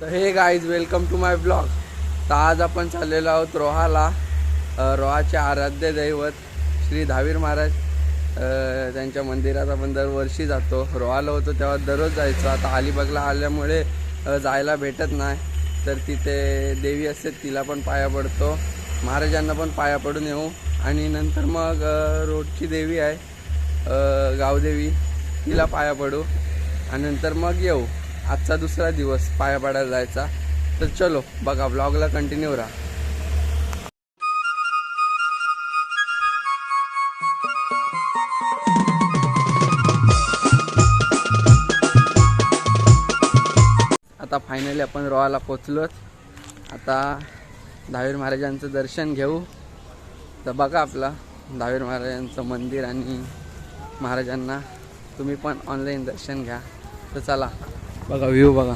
तर hey guys welcome to my blog तर आज आपण चाललेलो आहोत रोहाला रोहाचे आराध्य दैवत श्री धावीर महाराज. त्यांच्या मंदिरात आपण दरवर्षी जातो. रोहाला होतो तेव्हा दररोज जायचो. आता अलिबागला आल्यामुळे जायला भेटत नाही. तर तिथे देवी असते तिला पण पाया पडतो. महाराजांना पण पाया पडून येऊ. आणि नंतर मग रोडची देवी आहे गावदेवी. तिला पाया पडू आणि नंतर मग येऊ. आजचा दुसरा दिवस पाया पडायला जायचा. तर चलो बघा ब्लॉगला कंटिन्यू राहा. आता फायनली आपण रोहाला पोचलोच. आता दहावीर महाराजांचं दर्शन घेऊ. तर बघा आपला दहावीर महाराजांचं मंदिर आणि महाराजांना तुम्ही पण ऑनलाईन दर्शन घ्या. तर चला बघा व्ह्यू बघा.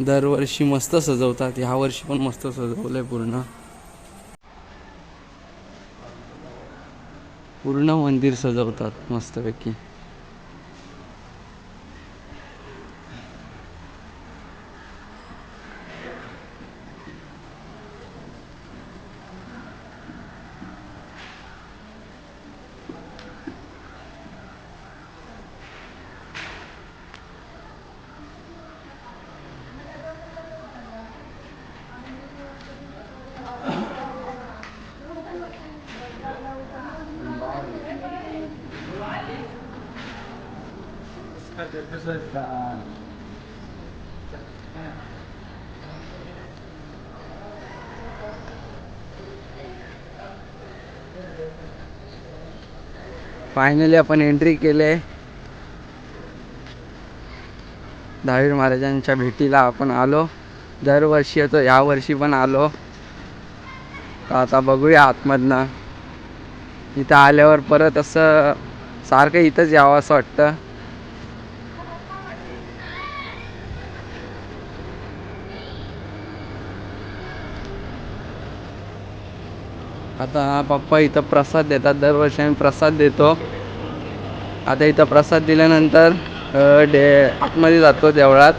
दरवर्षी मस्त सजवतात. ह्या वर्षी पण मस्त सजवलंय पूर्ण. पूर्ण मंदिर सजवतात मस्तपैकी. फायनली आपण एंट्री केले दहावीर महाराजांच्या भेटीला आपण आलो. दरवर्षी येतो यावर्षी पण आलो. तर आता बघूया आतमधनं. इथं आल्यावर परत असं सारखं इथंच यावं असं वाटतं. आता पप्पा इथं प्रसाद देतात. दरवर्षी आम्ही प्रसाद देतो. आता इथं प्रसाद दिल्यानंतर डे आतमध्ये जातो देवळात.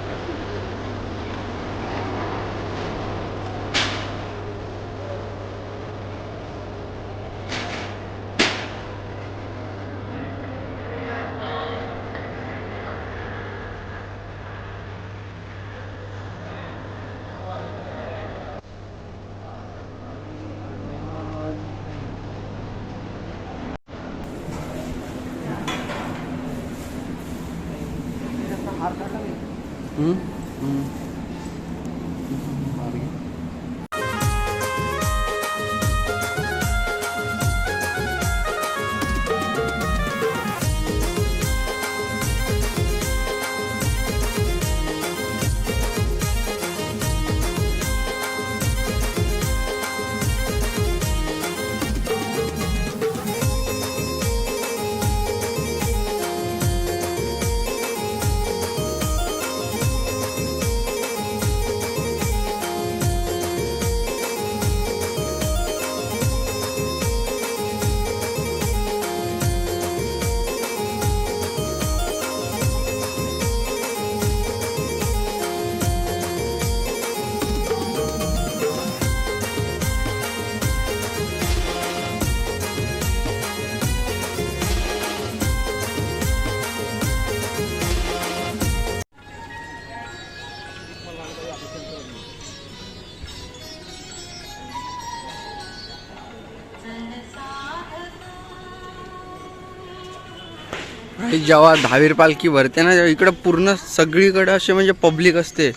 जेव्हा दहावीर पालखी भरते ना इकडं पूर्ण सगळीकडे असे म्हणजे पब्लिक असते.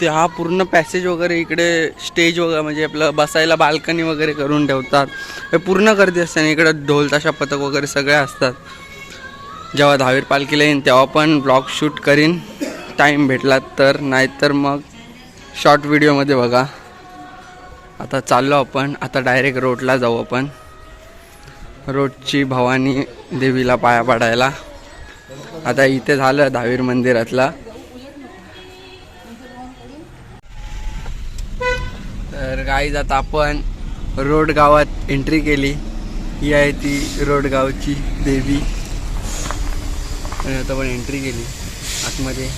ते हा पूर्ण पॅसेज वगैरे इकडे स्टेज वगैरे म्हणजे आपलं बसायला बाल्कनी वगैरे करून ठेवतात. हे पूर्ण गर्दी असते आणि इकडं ढोल ताशा पथक वगैरे सगळे असतात. जेव्हा दहावीर पालखीला येईन तेव्हा पण ब्लॉग शूट करीन. टाईम भेटला तर नाहीतर मग शॉर्ट व्हिडिओमध्ये बघा. आता चाललो आपण आता डायरेक्ट रोडला जाऊ आपण. रोडची भवानी देवीला पाया पडायला. आता इथे झालं दहावीर मंदिरातला. तर गाईज आता आपण रोड गावात एंट्री केली. ही आहे ती रोड गावची देवी. आणि आता पण एंट्री केली. आतमध्ये.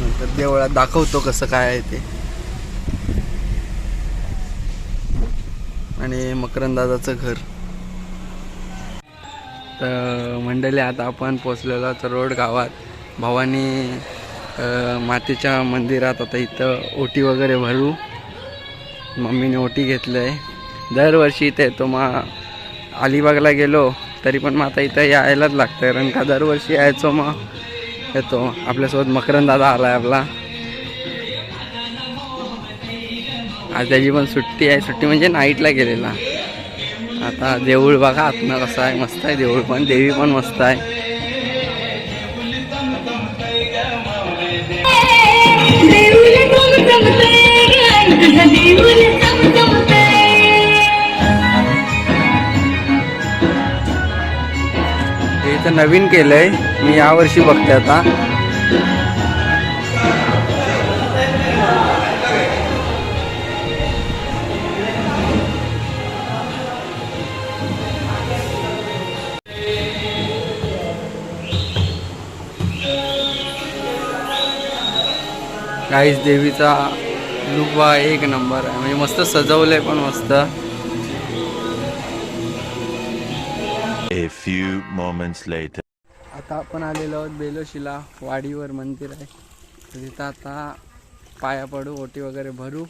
नंतर देवळात दाखवतो कसं काय आहे ते. आणि मकरंदाजाचं घर. तर मंडळी आता आपण पोचलेलो आहोत रोड गावात. भावानी मातेच्या मंदिरात आता इथं ओटी वगैरे भरू. मम्मीने ओटी घेतलं आहे दरवर्षी इथे येतो. मग अलिबागला गेलो तरी पण मग आता इथं यायलाच लागतं कारण का दरवर्षी यायचो मग येतो. आपल्यासोबत मकरंद दादा आला आहे आपला. आज त्याची पण सुट्टी आहे. सुट्टी म्हणजे नाईटला गेलेला. आता देऊळ बघा आत्मा कसं आहे मस्त आहे देऊळ पण देवी पण मस्त आहे. हे नवीन केलंय मी यावर्षी बघते आता. काहीच देवीचा लुक बा एक नंबर आहे. म्हणजे मस्त सजवलंय पण मस्त. A few moments later. आता आपण आलेलो आहोत बेलोशीला वाडीवर मंदिर आहे. तिथं आता पाया पडू ओटी वगैरे भरू.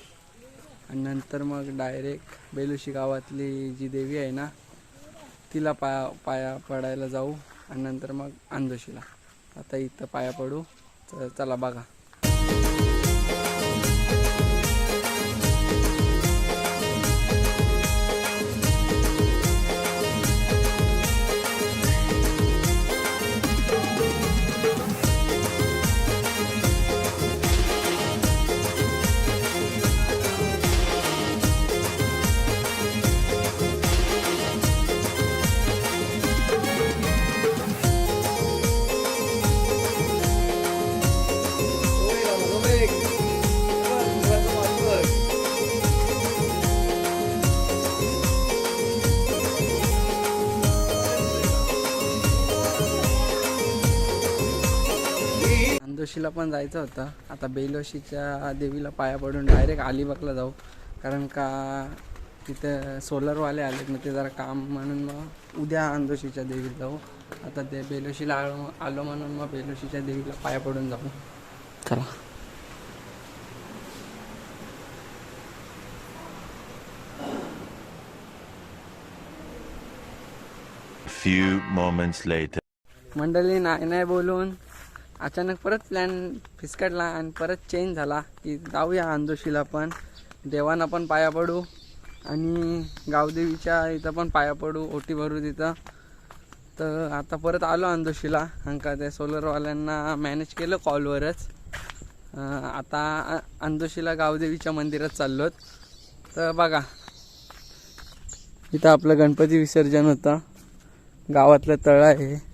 आणि नंतर मग डायरेक्ट बेलोशी गावातली जी देवी आहे ना तिला पाया पाया पडायला जाऊ. आणि नंतर मग अंदोशीला आता इथं पाया पडू. तर चला बघा. अंदोशीला पण जायचं होतं. आता बेलोशीच्या देवीला पाया पडून डायरेक्ट अलिबागला जाऊ. कारण का तिथं सोलरवाले आलेत मग ते जरा काम म्हणून मग उद्या अंदोशीच्या देवीला जाऊ. आता ते बेलोशीला आलो आलो म्हणून मग बेलोशीच्या देवीला पाया पडून जाऊ. चला. Few moments later. मंडळी नाही नाही बोलून. अचानक परत प्लॅन फिसकटला आणि परत चेंज झाला की जाऊया अंदोशीला पण. देवांना पण पाया पडू आणि गावदेवीच्या इथं पण पाया पडू ओटी भरू तिथं. तर आता परत आलो अंदोशीला अंका त्या सोलरवाल्यांना मॅनेज केलं कॉलवरच आता अ- गावदेवीच्या मंदिरात चाललो तर बघा इथं आपलं गणपती विसर्जन होतं. गावातलं तळ आहे.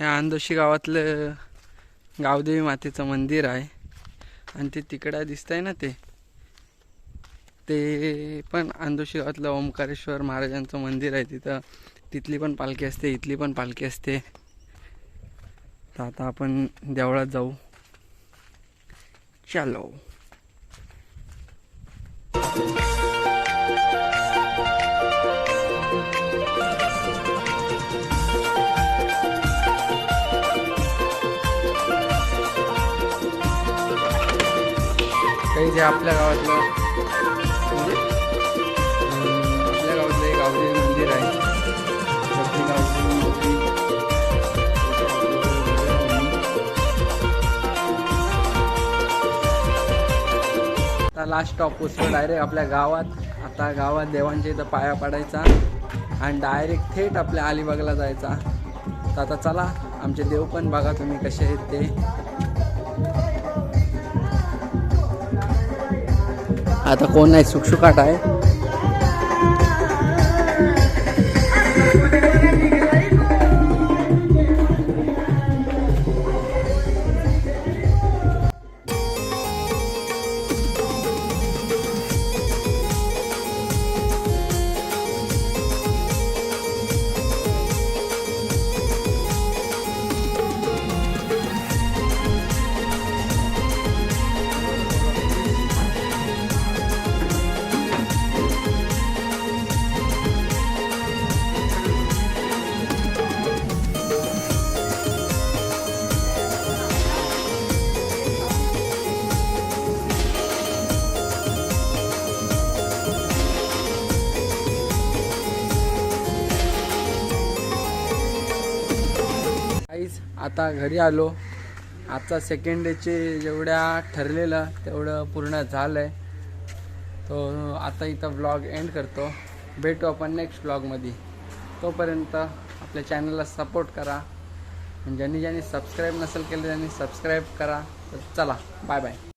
हे आंदोशी गावातलं गावदेवी मातेचं मंदिर आहे. आणि ते तिकडं दिसतंय ना ते. ते पण आंदोशी गावातलं ओंकारेश्वर महाराजांचं मंदिर आहे तिथं. तिथली पण पालखी असते इथली पण पालखी असते. तर आता आपण देवळात जाऊ. चालो. काही जे आपल्या गावातलं म्हणजे आपल्या गावातलं एक आवडीचं मंदिर आहे. आता लास्ट स्टॉप पोचलो डायरेक्ट आपल्या गावात. आता गावात देवांच्या इथं पाया पाडायचा आणि डायरेक्ट थेट आपल्या अलिबागला जायचा. तर आता चला आमचे देव पण बघा तुम्ही कसे आहेत ते. आता कोण नाही सुखसुकाट आहे. आता घरी आलो. आजचा सेकंड डेचे जेवढ्या ठरलेलं तेवढं पूर्ण झालं आहे तो आता इथं ब्लॉग एंड करतो. भेटू आपण नेक्स्ट ब्लॉगमध्ये तोपर्यंत आपल्या चॅनलला सपोर्ट करा. आणि ज्यांनी ज्यांनी सबस्क्राईब नसेल केलं त्यांनी सबस्क्राईब करा. तर चला बाय बाय